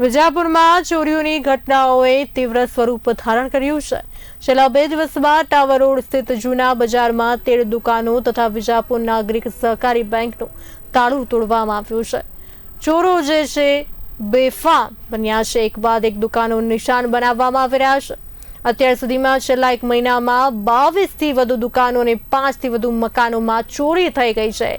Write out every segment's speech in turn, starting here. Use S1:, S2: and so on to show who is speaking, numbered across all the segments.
S1: વિજાપુરમાં ચોરીઓની ઘટનાઓએ તીવ્ર સ્વરૂપ ધારણ કર્યું છે. છેલ્લા બે દિવસમાં ટાવર રોડ સ્થિત જૂના બજારમાં તેર દુકાનો તથા વિજાપુર નાગરિક સહકારી બેંકનું તાળું તોડવામાં આવ્યું છે. ચોરો જે છે, બેફામ બન્યા છે. એક બાદ એક દુકાનો નિશાન બનાવવામાં આવી રહ્યા છે. અત્યાર સુધીમાં છેલ્લા એક મહિનામાં બાવીસથી વધુ દુકાનો અને પાંચથી વધુ મકાનોમાં ચોરી થઈ ગઈ છે.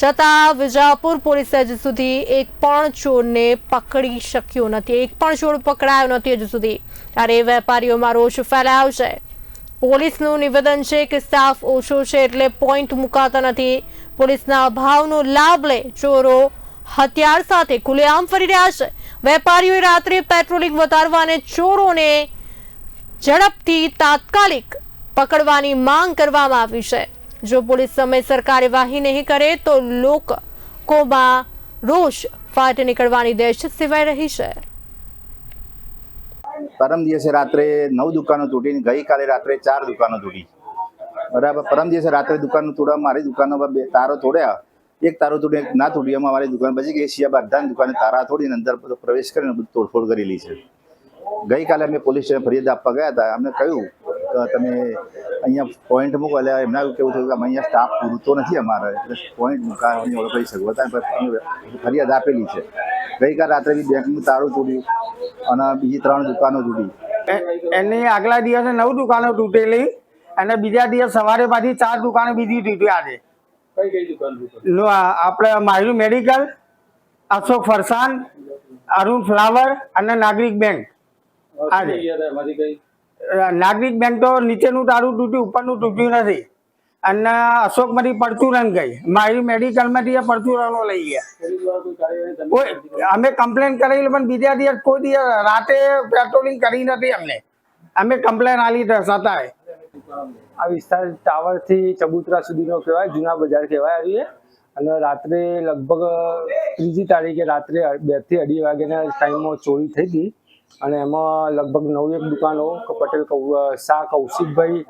S1: છતાં વિજાપુર પોલીસે હજુ સુધી એક પણ ચોરને પકડી શક્યો નથી. એક પણ ચોર પકડાયો નથી હજુ સુધી. ત્યારે વેપારીઓમાં રોષ ફેલાયો છે. પોલીસનું નિવેદન છે કે સ્ટાફ ઓછો છે એટલે પોઈન્ટ મુકાતા નથી. પોલીસના અભાવનો લાભ લે ચોરો હથિયાર સાથે ખુલ્લેઆમ ફરી રહ્યા છે. વેપારીઓએ રાત્રે પેટ્રોલિંગ વધારવા અને ચોરોને ઝડપથી તાત્કાલિક પકડવાની માંગ કરવામાં આવી છે. જો પોલીસ સમયસર કાર્યવાહી નહીં કરે, તો લોકોમાં રોષ ફાટી નીકળવાની દહેશત સેવાઈ રહી છે.
S2: પરમ દિવસે રાત્રે નવ દુકાનો તૂટી ગઈકાલે રાત્રે ચાર દુકાનો તૂટી. બરાબર, પરમ દિવસે રાત્રે દુકાનો તોડવા મારી દુકાનોમાં બે તારો તોડ્યા. એક તારો તોડી ના તૂટી અમારી દુકાન પછી એશિયા બધાની દુકાને તારા તોડીને અંદર પ્રવેશ કરીને બધું તોડફોડ કરેલી છે. ગઈકાલે અમે પોલીસ સ્ટેશન ફરિયાદ આપવા ગયા હતા. અમને કહ્યું કે તમે અહીંયા પોઈન્ટ મૂકો એટલે એમના એવું કેવું થયું કે અમે અહીંયા સ્ટાફ પૂરતો નથી અમારે. એટલે પોઈન્ટ મૂકવાની ઓળખ કરી સગવડતા ફરિયાદ આપેલી છે. ગઈકાલ રાત્રે બી બેંકનું તારું તૂટ્યું અને બીજી ત્રણ દુકાનો તૂટી.
S3: એ- એની આગલા દિવસે નવ દુકાનો તૂટેલી અને બીજા દિવસ સવારે પાછી ચાર દુકાનો બીજી તૂટી આજે.
S4: કઈ કઈ દુકાન તૂટી?
S3: નો આ આપણે માયુ મેડિકલ અશોક ફરસાન અરુણ ફ્લાવર અને નાગરિક બેંક. નાગરિક બેંક તો નીચેનું તારું તૂટ્યું ઉપરનું તૂટ્યું નથી. અને અશોકમાંથી પરચુરન ગઈ. મારી મેડિકલમાંથી પડતું રનો લઈ ગયા. અમે કમ્પ્લેન કરેલી પણ બીજા દિવસ કોઈ દિવસ રાતે પેટ્રોલિંગ કરી નથી અમને. અમે કમ્પ્લેન આલી છતાંય
S5: આ વિસ્તાર ટાવરથી ચબુતરા સુધીનો કહેવાય જૂના બજાર કહેવાય આવી અને રાત્રે લગભગ ત્રીજી તારીખે રાત્રે બેથી અઢી વાગ્યાના ટાઈમમાં ચોરી થઈ હતી અને એમાં લગભગ નવ એક દુકાનો પટેલ શાહ કૌશિકભાઈ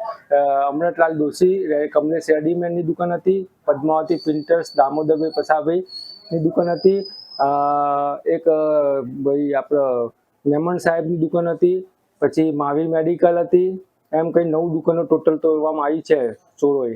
S5: અમૃતલાલ દોશી કમલેશ રેડીમેડની દુકાન હતી, પદ્માવતી પ્રિન્ટર્સ, દામોદરભાઈ પસાભાઈની દુકાન હતી એક ભાઈ આપણો મેમણ સાહેબની દુકાન હતી, પછી માવી મેડિકલ હતી, એમ કઈ નવ દુકાનો ટોટલ તોડવામાં આવી છે ચોરોએ